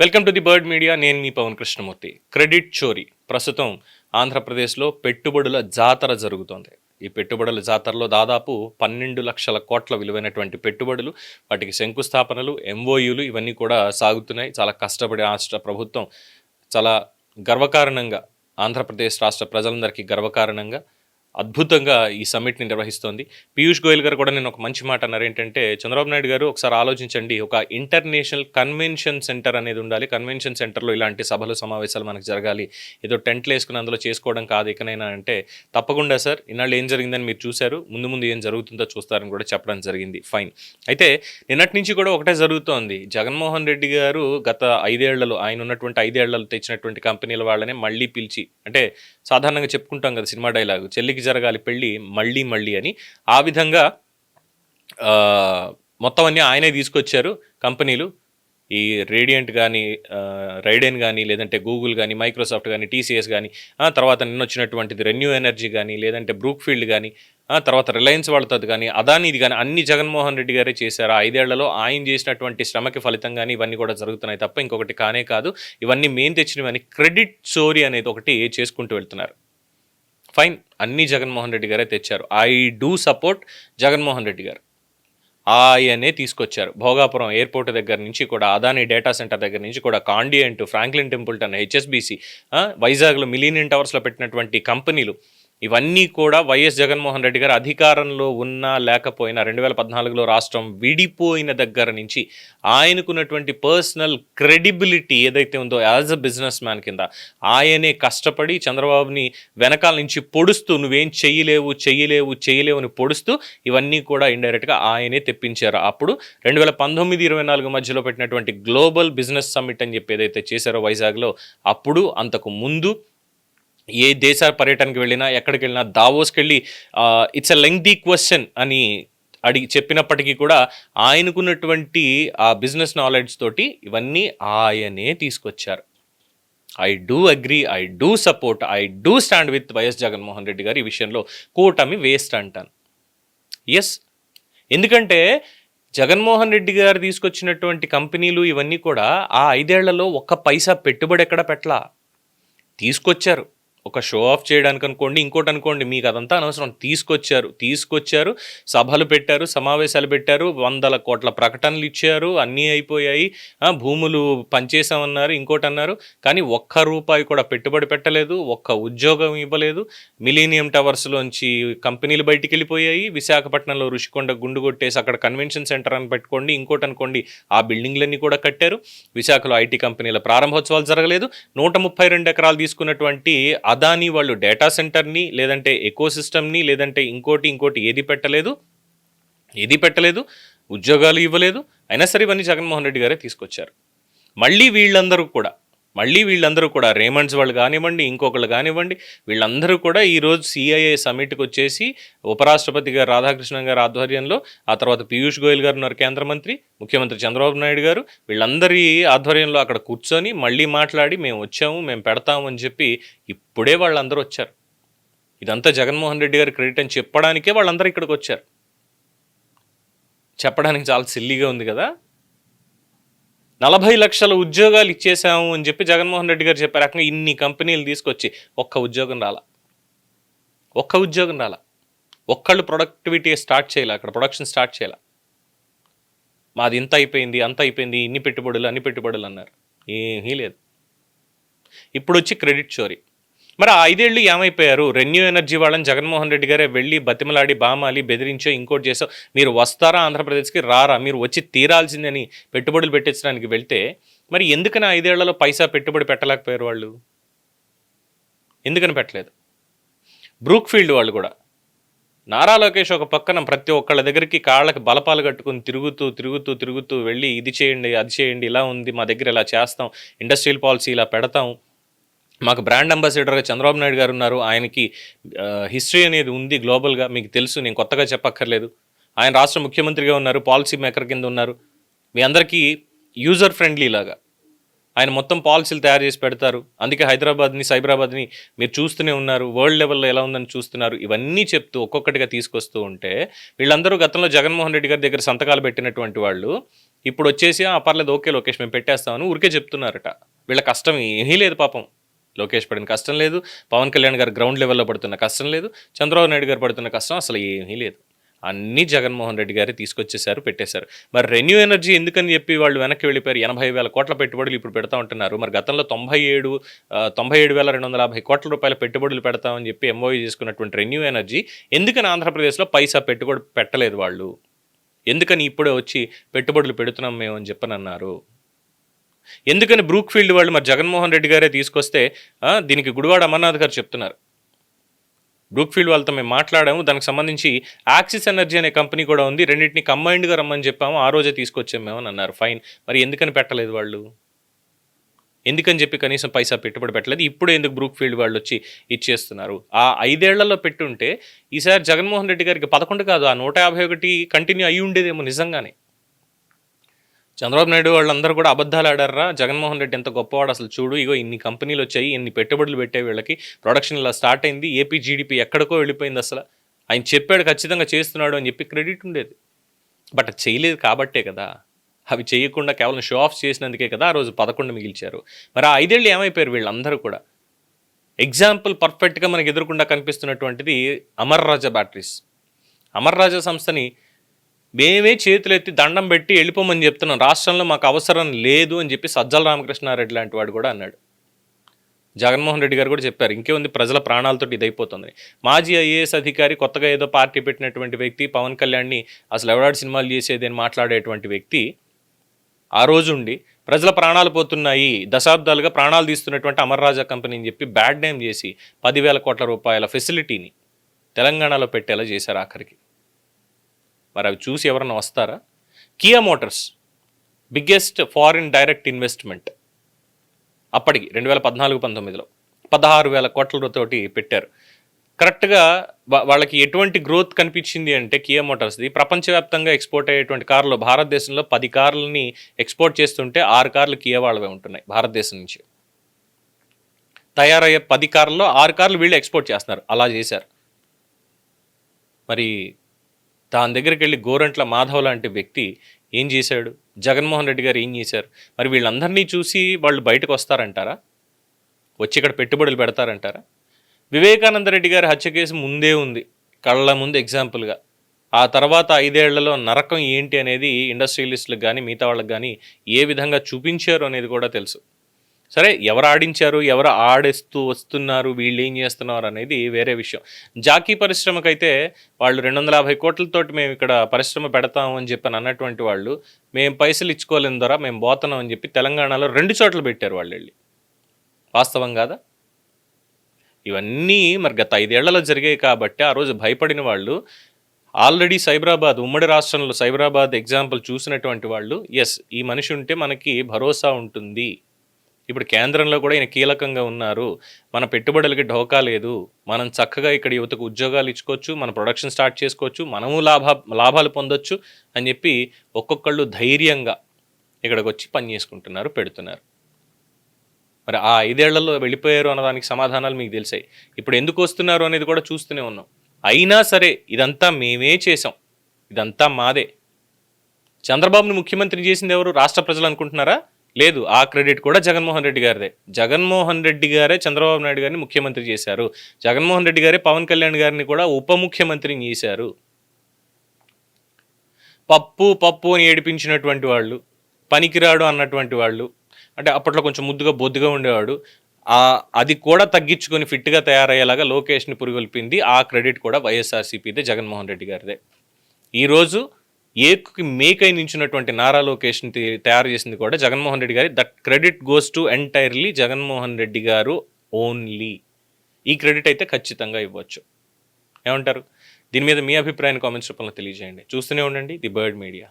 Welcome to the bird media నేను మీ Pawan Krishnamurthy. Credit చోరీ ప్రస్తుతం ఆంధ్రప్రదేశ్లో పెట్టుబడుల జాతర జరుగుతోంది. ఈ పెట్టుబడుల జాతరలో దాదాపు పన్నెండు లక్షల కోట్ల విలువైనటువంటి పెట్టుబడులు వాటికి శంకుస్థాపనలు ఎంఓయూలు ఇవన్నీ కూడా సాగుతున్నాయి. చాలా కష్టపడి రాష్ట్ర ప్రభుత్వం చాలా గర్వకారణంగా ఆంధ్రప్రదేశ్ రాష్ట్ర ప్రజలందరికీ గర్వకారణంగా అద్భుతంగా ఈ సమ్మిట్ని నిర్వహిస్తోంది. పీయూష్ గోయల్ గారు కూడా నేను ఒక మంచి మాట అన్నారు. ఏంటంటే చంద్రబాబు నాయుడు గారు ఒకసారి ఆలోచించండి. ఒక ఇంటర్నేషనల్ కన్వెన్షన్ సెంటర్ అనేది ఉండాలి. కన్వెన్షన్ సెంటర్లో ఇలాంటి సభలు సమావేశాలు మనకు జరగాలి. ఏదో టెంట్లు వేసుకుని అందులో చేసుకోవడం కాదు ఇకనైనా అంటే తప్పకుండా సార్ ఇన్నాళ్ళు ఏం జరిగిందని మీరు చూశారు. ముందు ముందు ఏం జరుగుతుందో చూస్తారని కూడా చెప్పడం జరిగింది. ఫైన్. అయితే నిన్నటి నుంచి కూడా ఒకటే జరుగుతోంది. జగన్మోహన్ రెడ్డి గారు గత ఐదేళ్ళలో ఆయన ఉన్నటువంటి ఐదేళ్ళలో తెచ్చినటువంటి కంపెనీల వాళ్ళనే మళ్ళీ పిలిచి అంటే సాధారణంగా చెప్పుకుంటాం కదా సినిమా డైలాగ్ చెల్లికి జరగాలి పెళ్ళి మళ్ళీ మళ్ళీ అని. ఆ విధంగా మొత్తం అన్నీ ఆయనే తీసుకొచ్చారు కంపెనీలు. ఈ రేడియంట్ కానీ రైడెన్ కానీ లేదంటే గూగుల్ కానీ మైక్రోసాఫ్ట్ కానీ టీసీఎస్ కానీ తర్వాత నిన్న వచ్చినటువంటిది రెన్యూ ఎనర్జీ కానీ లేదంటే బ్రూక్ ఫీల్డ్ కానీ తర్వాత రిలయన్స్ వాళ్ళతో కానీ అదానీది కానీ అన్ని జగన్మోహన్ రెడ్డి గారే చేశారు. ఆ ఐదేళ్ళలో ఆయన చేసినటువంటి శ్రమకి ఫలితంగానే ఇవన్నీ కూడా జరుగుతున్నాయి తప్ప ఇంకొకటి కానే కాదు. ఇవన్నీ మేము తెచ్చినవని క్రెడిట్ స్టోరీ అనేది ఒకటి చేసుకుంటూ వెళ్తున్నారు. ఫైన్ అన్ని జగన్మోహన్ రెడ్డి గారే తెచ్చారు. I do support Jaganmohan Reddy garu. ఆయనే తీసుకొచ్చారు. భోగాపురం ఎయిర్పోర్ట్ దగ్గర నుంచి కూడా అదాని డేటా సెంటర్ దగ్గర నుంచి కూడా కాండియంట్ ఫ్రాంక్లిన్ టెంపుల్టన్ హెచ్ఎస్బిసి వైజాగ్లో మిలీనియన్ టవర్స్లో పెట్టినటువంటి కంపెనీలు ఇవన్నీ కూడా వైఎస్ జగన్మోహన్ రెడ్డి గారు అధికారంలో ఉన్నా లేకపోయినా రెండు వేల పద్నాలుగులో రాష్ట్రం విడిపోయిన దగ్గర నుంచి ఆయనకున్నటువంటి పర్సనల్ క్రెడిబిలిటీ ఏదైతే ఉందో యాజ్ అ బిజినెస్ మ్యాన్ కింద ఆయనే కష్టపడి చంద్రబాబుని వెనకాల నుంచి పొడుస్తూ నువ్వేం చెయ్యలేవు చెయ్యలేవు చెయ్యలేవు అని పొడుస్తూ ఇవన్నీ కూడా ఇండైరెక్ట్గా ఆయనే తెప్పించారు. అప్పుడు రెండు వేల పంతొమ్మిది ఇరవై నాలుగు మధ్యలో పెట్టినటువంటి గ్లోబల్ బిజినెస్ సమ్మిట్ అని చెప్పి ఏదైతే చేశారో వైజాగ్లో అప్పుడు అంతకు ముందు ఏ దేశ పర్యటనకి వెళ్ళినా ఎక్కడికి వెళ్ళినా దావోస్కి వెళ్ళి ఇట్స్ అ లెంగ్దీ క్వశ్చన్ అని అడిగి చెప్పినప్పటికీ కూడా ఆయనకున్నటువంటి ఆ బిజినెస్ నాలెడ్జ్ తోటి ఇవన్నీ ఆయనే తీసుకొచ్చారు. I do agree I do support I do stand with YS Jaganmohan Reddy garu ఈ విషయంలో కూటమి వేస్ట్ అంటాను ఎస్ ఎందుకంటే జగన్మోహన్ రెడ్డి గారు తీసుకొచ్చినటువంటి కంపెనీలు ఇవన్నీ కూడా ఆ ఐదేళ్ళలో ఒక్క పైసా పెట్టుబడి ఎక్కడ పెట్టలా? తీసుకొచ్చారు. ఒక షో ఆఫ్ చేయడానికి అనుకోండి ఇంకోటి అనుకోండి మీకు అదంతా అనవసరం. తీసుకొచ్చారు తీసుకొచ్చారు సభలు పెట్టారు సమావేశాలు పెట్టారు వందల కోట్ల ప్రకటనలు ఇచ్చారు అన్నీ అయిపోయాయి భూములు పనిచేసామన్నారు ఇంకోటి అన్నారు. కానీ ఒక్క రూపాయి కూడా పెట్టుబడి పెట్టలేదు ఒక్క ఉద్యోగం ఇవ్వలేదు. మిలీనియం టవర్స్లోంచి కంపెనీలు బయటికి వెళ్ళిపోయాయి. విశాఖపట్నంలో రుషికొండ గుండు కొట్టేసి అక్కడ కన్వెన్షన్ సెంటర్ అని పెట్టుకోండి ఇంకోటి అనుకోండి ఆ బిల్డింగ్లన్నీ కూడా కట్టారు. విశాఖలో ఐటీ కంపెనీల ప్రారంభోత్సవాలు జరగలేదు. నూట ముప్పై రెండు ఎకరాలు తీసుకున్నటువంటి అదాని వాళ్ళు డేటా సెంటర్ని లేదంటే ఎకో సిస్టమ్ని లేదంటే ఇంకోటి ఇంకోటి ఏది పెట్టలేదు? ఏది పెట్టలేదు? ఉద్యోగాలు ఇవ్వలేదు? అయినా సరే ఇవన్నీ జగన్మోహన్ రెడ్డి గారే తీసుకొచ్చారు. మళ్ళీ వీళ్ళందరూ కూడా మళ్ళీ వీళ్ళందరూ కూడా రేమండ్స్ వాళ్ళు కానివ్వండి ఇంకొకళ్ళు కానివ్వండి వీళ్ళందరూ కూడా ఈరోజు సిఐఏ సమ్మిట్కి వచ్చేసి ఉపరాష్ట్రపతి గారు రాధాకృష్ణన్ గారి ఆధ్వర్యంలో ఆ తర్వాత పీయూష్ గోయల్ గారు ఉన్నారు కేంద్ర మంత్రి ముఖ్యమంత్రి చంద్రబాబు నాయుడు గారు వీళ్ళందరి ఆధ్వర్యంలో అక్కడ కూర్చొని మళ్ళీ మాట్లాడి మేము వచ్చాము మేము పెడతాము అని చెప్పి ఇప్పుడే వాళ్ళందరూ వచ్చారు. ఇదంతా జగన్మోహన్ రెడ్డి గారి క్రెడిట్ అని చెప్పడానికే వాళ్ళందరూ ఇక్కడికి వచ్చారు. చెప్పడానికి చాలా సిల్లీగా ఉంది కదా? నలభై లక్షల ఉద్యోగాలు ఇచ్చేసాము అని చెప్పి జగన్మోహన్ రెడ్డి గారు చెప్పారు. రకంగా ఇన్ని కంపెనీలు తీసుకొచ్చి ఒక్క ఉద్యోగం రాలా. ఒక్క ఉద్యోగం రాలా. ఒక్కళ్ళు ప్రొడక్టివిటీ స్టార్ట్ చేయాలి అక్కడ ప్రొడక్షన్ స్టార్ట్ చేయాలి. మాది ఇంత అయిపోయింది అంత అయిపోయింది ఇన్ని పెట్టుబడులు అన్ని పెట్టుబడులు అన్నారు. ఏమీ లేదు. ఇప్పుడు వచ్చి క్రెడిట్ చోరీ. మరి ఆ ఐదేళ్ళు ఏమైపోయారు? రెన్యూ ఎనర్జీ వాళ్ళని జగన్మోహన్ రెడ్డి గారే వెళ్ళి బతిమలాడి బామాలి బెదిరించో ఇంకోటి చేసో మీరు వస్తారా ఆంధ్రప్రదేశ్కి? రారా? మీరు వచ్చి తీరాల్సిందని పెట్టుబడులు పెట్టించడానికి వెళ్తే మరి ఎందుకని ఐదేళ్ళలో పైసా పెట్టుబడి పెట్టలేకపోయారు వాళ్ళు? ఎందుకని పెట్టలేదు? బ్రూక్ ఫీల్డ్ వాళ్ళు కూడా. నారా లోకేష్ ఒక పక్కన ప్రతి ఒక్కళ్ళ దగ్గరికి కాళ్ళకి బలపాలు కట్టుకుని తిరుగుతూ తిరుగుతూ తిరుగుతూ వెళ్ళి ఇది చేయండి అది చేయండి ఇలా ఉంది మా దగ్గర ఇలా చేస్తాం ఇండస్ట్రియల్ పాలసీ ఇలా పెడతాం మాకు బ్రాండ్ అంబాసిడర్గా చంద్రబాబు నాయుడు గారు ఉన్నారు. ఆయనకి హిస్టరీ అనేది ఉంది గ్లోబల్గా. మీకు తెలుసు నేను కొత్తగా చెప్పక్కర్లేదు. ఆయన రాష్ట్ర ముఖ్యమంత్రిగా ఉన్నారు పాలసీ మేకర్ కింద ఉన్నారు. మీ అందరికీ యూజర్ ఫ్రెండ్లీ లాగా. ఆయన మొత్తం పాలసీలు తయారు చేసి పెడతారు. అందుకే హైదరాబాద్ని సైబరాబాద్ని మీరు చూస్తూనే ఉన్నారు. వరల్డ్ లెవెల్లో ఎలా ఉందని చూస్తున్నారు. ఇవన్నీ చెప్తూ ఒక్కొక్కటిగా తీసుకొస్తూ ఉంటే వీళ్ళందరూ గతంలో జగన్మోహన్ రెడ్డి గారి దగ్గర సంతకాలు పెట్టినటువంటి వాళ్ళు ఇప్పుడు వచ్చేసి ఆ పర్లేదు ఓకే లోకేష్ మేము పెట్టేస్తామని ఊరికే చెప్తున్నారట. వీళ్ళ కష్టం ఏమీ లేదు పాపం. లోకేష్ పడిన కష్టం లేదు. పవన్ కళ్యాణ్ గారు గ్రౌండ్ లెవెల్లో పడుతున్న కష్టం లేదు. చంద్రబాబు నాయుడు గారు పడుతున్న కష్టం అసలు ఏమీ లేదు. అన్నీ జగన్మోహన్ రెడ్డి గారు తీసుకొచ్చేసారు పెట్టేశారు. మరి రెన్యూ ఎనర్జీ ఎందుకని చెప్పి వాళ్ళు వెనక్కి వెళ్ళిపోయారు? ఎనభై వేల కోట్ల పెట్టుబడులు ఇప్పుడు పెడతా ఉంటున్నారు. మరి గతంలో తొంభై ఏడు తొంభై ఏడు వేల రెండు వందల యాభై కోట్ల రూపాయల పెట్టుబడులు పెడతామని చెప్పి ఎంఓయూ చేసుకున్నటువంటి రెన్యూ ఎనర్జీ ఎందుకని ఆంధ్రప్రదేశ్లో పైసా పెట్టుబడి పెట్టలేదు వాళ్ళు? ఎందుకని ఇప్పుడే వచ్చి పెట్టుబడులు పెడుతున్నాం మేము అని చెప్పనన్నారు? ఎందుకని బ్రూక్ఫీల్డ్ వాళ్ళు మరి జగన్మోహన్ రెడ్డి గారే తీసుకొస్తే దీనికి గుడివాడ అమర్నాథ్ గారు చెప్తున్నారు. బ్రూక్ఫీల్డ్ వాళ్ళతో మేము మాట్లాడాము దానికి సంబంధించి యాక్సిస్ ఎనర్జీ అనే కంపెనీ కూడా ఉంది రెండింటిని కంబైన్డ్గా రమ్మని చెప్పాము ఆ రోజే తీసుకొచ్చాము మేము అని అన్నారు. ఫైన్. మరి ఎందుకని పెట్టలేదు వాళ్ళు? ఎందుకని చెప్పి కనీసం పైసా పెట్టుబడి పెట్టలేదు? ఇప్పుడు ఎందుకు బ్రూక్ ఫీల్డ్ వాళ్ళు వచ్చి ఇచ్చేస్తున్నారు? ఆ ఐదేళ్ళలో పెట్టుంటే ఈసారి జగన్మోహన్ రెడ్డి గారికి పదకొండు కాదు ఆ నూట యాభై ఒకటి కంటిన్యూ అయి ఉండేదేమో నిజంగానే. చంద్రబాబు నాయుడు వాళ్ళందరూ కూడా అబద్ధాలు ఆడారా? జగన్మోహన్ రెడ్డి ఎంత గొప్పవాడు అసలు చూడు ఇగో ఇన్ని కంపెనీలు వచ్చాయి ఇన్ని పెట్టుబడులు పెట్టే వీళ్ళకి ప్రొడక్షన్ ఇలా స్టార్ట్ అయింది ఏపీ జీడిపి ఎక్కడికో వెళ్ళిపోయింది అసలు. ఆయన చెప్పాడు ఖచ్చితంగా చేస్తున్నాడు అని చెప్పి క్రెడిట్ ఉండేది. బట్ అది చేయలేదు కాబట్టే కదా. అవి చేయకుండా కేవలం షో ఆఫ్ చేసినందుకే కదా ఆ రోజు పదకొండు మిగిల్చారు. మరి ఆ ఐదేళ్ళు ఏమైపోయారు వీళ్ళందరూ కూడా? ఎగ్జాంపుల్ పర్ఫెక్ట్గా మనకు ఎదురకుండా కనిపిస్తున్నటువంటిది అమర్ రాజా బ్యాటరీస్ అమర్ రాజా సంస్థని మేమే చేతులెత్తి దండం పెట్టి వెళ్ళిపోమని చెప్తున్నాం. రాష్ట్రంలో మాకు అవసరం లేదు అని చెప్పి సజ్జల రామకృష్ణారెడ్డి లాంటి వాడు కూడా అన్నాడు. జగన్మోహన్ రెడ్డి గారు కూడా చెప్పారు. ఇంకేముంది? ప్రజల ప్రాణాలతో ఇదైపోతుంది. మాజీ ఐఏఎస్ అధికారి కొత్తగా ఏదో పార్టీ పెట్టినటువంటి వ్యక్తి పవన్ కళ్యాణ్ని అసలు ఎవడాడు సినిమాలు చేసేది అని మాట్లాడేటువంటి వ్యక్తి ఆ రోజుండి ప్రజల ప్రాణాలు పోతున్నాయి. దశాబ్దాలుగా ప్రాణాలు తీస్తున్నటువంటి అమర్రాజా కంపెనీ అని చెప్పి బ్యాడ్ నేమ్ చేసి పదివేల కోట్ల రూపాయల ఫెసిలిటీని తెలంగాణలో పెట్టేలా చేశారు ఆఖరికి. మరి అవి చూసి ఎవరైనా వస్తారా? Kia motors biggest foreign direct investment అప్పటికి రెండు వేల పద్నాలుగు పంతొమ్మిదిలో పదహారు వేల కోట్లతోటి పెట్టారు. కరెక్ట్గా వాళ్ళకి ఎటువంటి గ్రోత్ కనిపించింది అంటే కియా మోటార్స్ది ప్రపంచవ్యాప్తంగా ఎక్స్పోర్ట్ అయ్యేటువంటి కార్లు భారతదేశంలో పది కార్లని ఎక్స్పోర్ట్ చేస్తుంటే ఆరు కార్లు కియా వాళ్ళవే ఉంటున్నాయి భారతదేశం నుంచి. తయారయ్యే పది కార్లలో ఆరు కార్లు వీళ్ళు ఎక్స్పోర్ట్ చేస్తున్నారు. అలా చేశారు. మరి దాని దగ్గరికి వెళ్ళి గోరంట్ల మాధవ్ లాంటి వ్యక్తి ఏం చేశాడు? జగన్మోహన్ రెడ్డి గారు ఏం చేశారు? మరి వీళ్ళందరినీ చూసి వాళ్ళు బయటకు వస్తారంటారా? వచ్చి ఇక్కడ పెట్టుబడులు పెడతారంటారా? వివేకానంద రెడ్డి గారి హత్య కేసు ముందే ఉంది. కళ్ళ ముందు ఎగ్జాంపుల్గా. ఆ తర్వాత ఐదేళ్ళలో నరకం ఏంటి అనేది ఇండస్ట్రియలిస్టులకు కానీ మిగతా వాళ్ళకి కానీ ఏ విధంగా చూపించారు అనేది కూడా తెలుసు. సరే ఎవరు ఆడించారు ఎవరు ఆడేస్తూ వస్తున్నారు వీళ్ళు ఏం చేస్తున్నారు అనేది వేరే విషయం. జాకీ పరిశ్రమకైతే వాళ్ళు రెండు వందల యాభై కోట్లతోటి మేము ఇక్కడ పరిశ్రమ పెడతాము అని చెప్పి అన్నటువంటి వాళ్ళు మేము పైసలు ఇచ్చుకోలేని ద్వారా మేము పోతున్నాం అని చెప్పి తెలంగాణలో రెండు చోట్ల పెట్టారు వాళ్ళు వెళ్ళి. వాస్తవం కాదా? ఇవన్నీ మరి గత ఐదేళ్ళలో జరిగాయి కాబట్టి ఆ రోజు భయపడిన వాళ్ళు ఆల్రెడీ సైబరాబాద్ ఉమ్మడి రాష్ట్రంలో సైబరాబాద్ ఎగ్జాంపుల్ చూసినటువంటి వాళ్ళు ఎస్ ఈ మనిషి ఉంటే మనకి భరోసా ఉంటుంది. ఇప్పుడు కేంద్రంలో కూడా ఈయన కీలకంగా ఉన్నారు. మన పెట్టుబడులకి ఢోకా లేదు. మనం చక్కగా ఇక్కడ యువతకు ఉద్యోగాలు ఇచ్చుకోవచ్చు. మన ప్రొడక్షన్ స్టార్ట్ చేసుకోవచ్చు. మనము లాభ లాభాలు పొందొచ్చు అని చెప్పి ఒక్కొక్కళ్ళు ధైర్యంగా ఇక్కడికి వచ్చి పని చేసుకుంటున్నారు పెడుతున్నారు. మరి ఆ ఐదేళ్ళలో వెళ్ళిపోయారు అన్నదానికి సమాధానాలు మీకు తెలిసాయి. ఇప్పుడు ఎందుకు వస్తున్నారు అనేది కూడా చూస్తూనే ఉన్నాం. అయినా సరే ఇదంతా మేమే చేసాం ఇదంతా మాదే. చంద్రబాబును ముఖ్యమంత్రి చేసింది ఎవరు? రాష్ట్ర ప్రజలు అనుకుంటున్నారా? లేదు ఆ క్రెడిట్ కూడా జగన్మోహన్ రెడ్డి గారిదే. జగన్మోహన్ రెడ్డి గారే చంద్రబాబు నాయుడు గారిని ముఖ్యమంత్రి చేశారు. జగన్మోహన్ రెడ్డి గారే పవన్ కళ్యాణ్ గారిని కూడా ఉప ముఖ్యమంత్రిని చేశారు. పప్పు పప్పు అని ఏడిపించినటువంటి వాళ్ళు పనికిరాడు అన్నటువంటి వాళ్ళు అంటే అప్పట్లో కొంచెం ముద్దుగా బొద్దుగా ఉండేవాడు అది కూడా తగ్గించుకొని ఫిట్గా తయారయ్యేలాగా లోకేష్ని పురుగొల్పింది ఆ క్రెడిట్ కూడా వైఎస్ఆర్సీపీదే జగన్మోహన్ రెడ్డి గారిదే. ఈరోజు ఏకుకి మేకై నించున్నటువంటి నారా లోకేష్ని తయారు చేసింది కూడా జగన్మోహన్ రెడ్డి గారి. That credit goes to entirely Jaganmohan Reddy garu only. ఈ క్రెడిట్ అయితే ఖచ్చితంగా ఇవ్వచ్చు. ఏమంటారు? దీని మీద మీ అభిప్రాయాన్ని కామెంట్స్ రూపంలో తెలియజేయండి. చూస్తూనే ఉండండి ది బర్డ్ మీడియా.